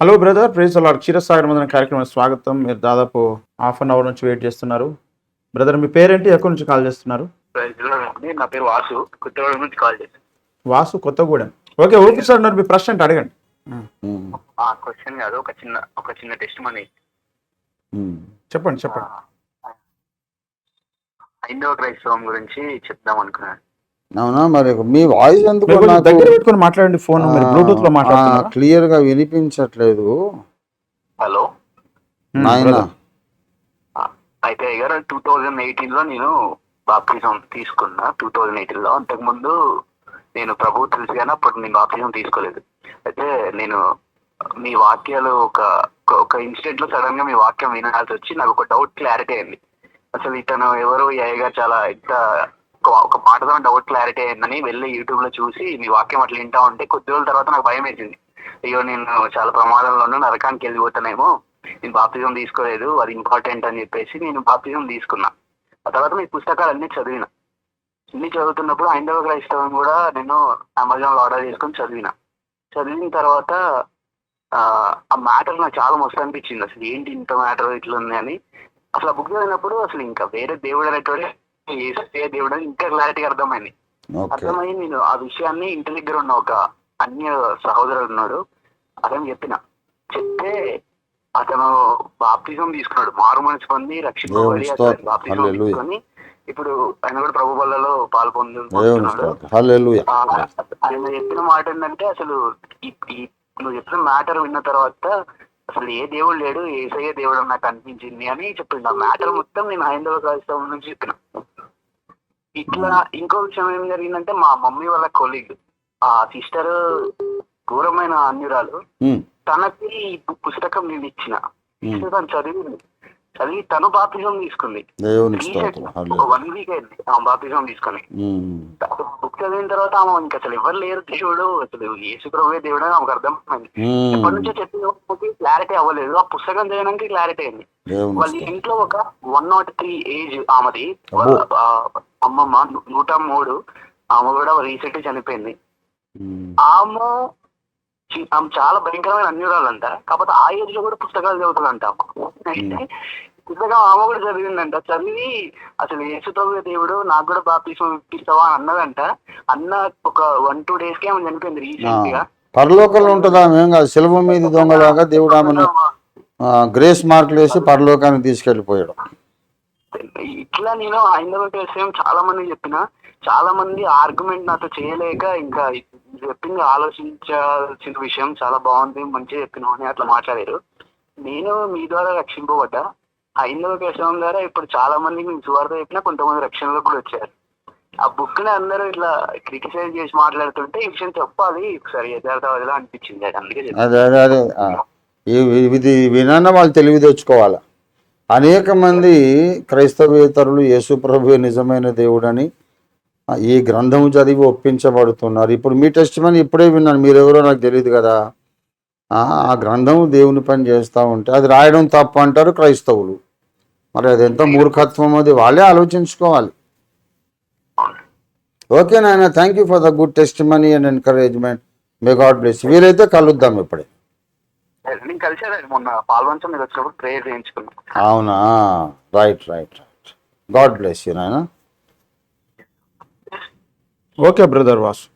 Hello brother praise అలా క్షీరసాగర్ మందిరం కార్యక్రమం స్వాగతం. మీరు దాదాపు హాఫ్ అన్ అవర్ నుంచి వెయిట్ చేస్తున్నారు. బ్రదర్ మీ పేరేంటి? ఎక్కడి నుంచి కాల్ చేస్తున్నారు. నా పేరు వాసు. కొత్తగూడెం నుంచి కాల్ చేశాను. Vasu Kothagudem. Okay okay sir మరి మీ ప్రశ్న ఏంటి అడగండి. క్వశ్చన్ కాదు ఒక చిన్న ఒక చిన్న టెస్ట్ మనీ. చెప్పండి చెప్పండి. హైందవ క్రైస్తవం గురించి చెప్దాం అనుకున్నాను. అవునా? మరి మీ వాయిస్ ఎందుకు దగ్గర పెట్టుకొని మాట్లాడండి ఫోన్. బ్లూటూత్లో మాట్లాడుతున్నారు? క్లియర్గా వినిపించట్లేదు. హలో? నాయన. అయితే గారు టూ థౌజండ్ ఎయిటీన్లో నేను బాప్తిజం తీసుకున్నా. టూ థౌజండ్ ఎయిటీన్లో అంతకుముందు నేను ప్రభు తెలుసు కానీ అప్పుడు నేను బాప్తిజం తీసుకోలేదు. అయితే నేను మీ వాక్యాలు ఒక ఒక- ఇన్సిడెంట్లో సడన్గా మీ వాక్యం వినాల్సి వచ్చి నాకు ఒక డౌట్ క్లారిటీ అయింది. అసలు ఇతను ఎవరు? ఈ అయ్యగా చాలా ఇంత ఒక- పాటతో డౌట్ క్లారిటీ అయిందని వెళ్ళి యూట్యూబ్లో చూసి మీ వాక్యం అట్లా వింటా ఉంటే కొద్ది రోజుల తర్వాత నాకు భయం వేసింది. అయ్యో నేను చాలా ప్రమాదంలో నరకానికి వెళ్ళిపోతానేమో నేను బాప్తిజం తీసుకోలేదు అది ఇంపార్టెంట్ అని చెప్పేసి నేను బాప్తిజం తీసుకున్నా. ఆ తర్వాత మీ పుస్తకాలు అన్ని చదివిన. అన్ని చదువుతున్నప్పుడు హైందవ క్రైస్తవం కూడా నేను అమెజాన్లో ఆర్డర్ చేసుకుని చదివిన. చదివిన తర్వాత ఆ, ఆ మ్యాటర్ నాకు చాలా మస్తు అనిపించింది. అసలు ఏంటి ఇంత మ్యాటర్ ఇట్లా ఉంది అని. అసలు ఆ బుక్ చదివినప్పుడు అసలు ఇంకా వేరే దేవుడు అనేటువంటి ఏ దేవుడు ఇంకా క్లారిటీగా అర్థమైంది. అర్థమై నేను ఆ విషయాన్ని ఇంటి దగ్గర ఉన్న ఒక అన్య సహోదరుడు ఉన్నాడు అతను చెప్పిన. చెప్తే అతను బాప్తిజం తీసుకున్నాడు. మారు మనసు పొంది స్తోత్రం. బాప్తిజం. తీసుకొని ఇప్పుడు ఆయన కూడా ప్రభు బల్లలో పాల్పొందు దేవుని పొందుతున్నాడు స్తోత్రం. హల్లెలూయా. ఆ, ఆయన చెప్పిన మాట ఏంటంటే అసలు నువ్వు చెప్పిన మ్యాటర్ విన్న తర్వాత అసలు ఏ దేవుడు లేడు ఏసయ్య దేవుడు నాకు అనిపించింది అని చెప్పింది ఆ మ్యాటర్ మొత్తం నేను హైందవ క్రైస్తవం నుంచి చెప్పిన. ఇట్లా ఇంకో విషయం ఏం జరిగిందంటే మా మమ్మీ వాళ్ళ కొలీగ్ ఆ సిస్టర్ ఘోరమైన అన్యురాలు తనకి పుస్తకం నేను ఇచ్చిన. తను చదివింది. చదివి తను బాప్తిజం తీసుకుంది. ఒక వన్ వీక్ అయింది ఆ బాప్తిజం తీసుకొని. బుక్ చదివిన తర్వాత ఆమె ఇంకా అసలు ఎవరు లేరు దేవుడు అసలు యేసు ప్రభువే దేవుడు అని ఆమెకు అర్థమైంది. ఎప్పటి. నుంచో చెప్పి క్లారిటీ అవ్వలేదు. ఆ పుస్తకం చదివడానికి క్లారిటీ అయింది. వాళ్ళ ఇంట్లో ఒక వన్ నాట్ త్రీ ఏజ్ ఆమెది. అమ్మమ్మ నూట మూడు ఆమె కూడా రీసెంట్ చనిపోయింది. ఆమె ఆమె చాలా భయంకరమైన అన్యురాలంట. కాకపోతే ఆ ఏజ్లో కూడా పుస్తకాలు చదువుతుందంట. పుస్తకం ఆమె కూడా చదివిందంట. చదివి అసలు యేసుప్రభు దేవుడు నాకు కూడా బాప్తిజం ఇప్పిస్తావా అని అన్నదంట. అన్న ఒక వన్ టూ డేస్కి ఆమె చనిపోయింది రీసెంట్గా పరలోకంలో ఉంటుందా? మేము కాదు శిల్వ మీద దొంగలాగా దేవుడు ఆమెను గ్రేస్ మార్కులు వేసి పరలోకానికి తీసుకెళ్ళిపోయాడు. ఇట్లా నేను హైందవ విషయం చాలా మంది చెప్పిన. చాలా మంది ఆర్గ్యుమెంట్ నాతో చేయలేక ఇంకా చెప్పింది ఆలోచించాల్సిన విషయం చాలా బాగుంది మంచిగా చెప్పినావు అని అట్లా మాట్లాడారు. నేను మీ ద్వారా రక్షింపబడ్డా. హైందవ కేశవం ద్వారా ఇప్పుడు చాలా మందికి నేను సువార్త చెప్పినా కొంతమంది రక్షణలో కూడా వచ్చారు. ఆ బుక్ని అందరూ ఇట్లా క్రిటిసైజ్ చేసి మాట్లాడుతుంటే ఈ విషయం చెప్పాలి ఒకసారి యథార్థవాదిలా అనిపించింది. అందుకే అదే అదే ఇది వినన్న వాళ్ళు తెలివి తెచ్చుకోవాలా? అనేక మంది క్రైస్తవేతరులు యేసుప్రభు నిజమైన దేవుడని ఈ గ్రంథం చదివి ఒప్పించబడుతున్నారు. ఇప్పుడు మీ టెస్ట్ మని ఇప్పుడే విన్నాను. మీరెవరో నాకు తెలియదు కదా. ఆ గ్రంథం గ్రంథము దేవుని పని చేస్తూ ఉంటే అది రాయడం తప్పు అంటారు క్రైస్తవులు. మరి అది ఎంత మూర్ఖత్వం అది వాళ్ళే ఆలోచించుకోవాలి. ఓకే నాయన thank you for the good testimony and encouragement may God bless వీలైతే కలుద్దాం ఇప్పుడే. నేను కలిసాను మొన్న పాల్వంచం మీద వచ్చినప్పుడు ప్రేయర్ చేయించుకున్నాను అవునా? Right right right God bless you నాయన. Okay brother Vasu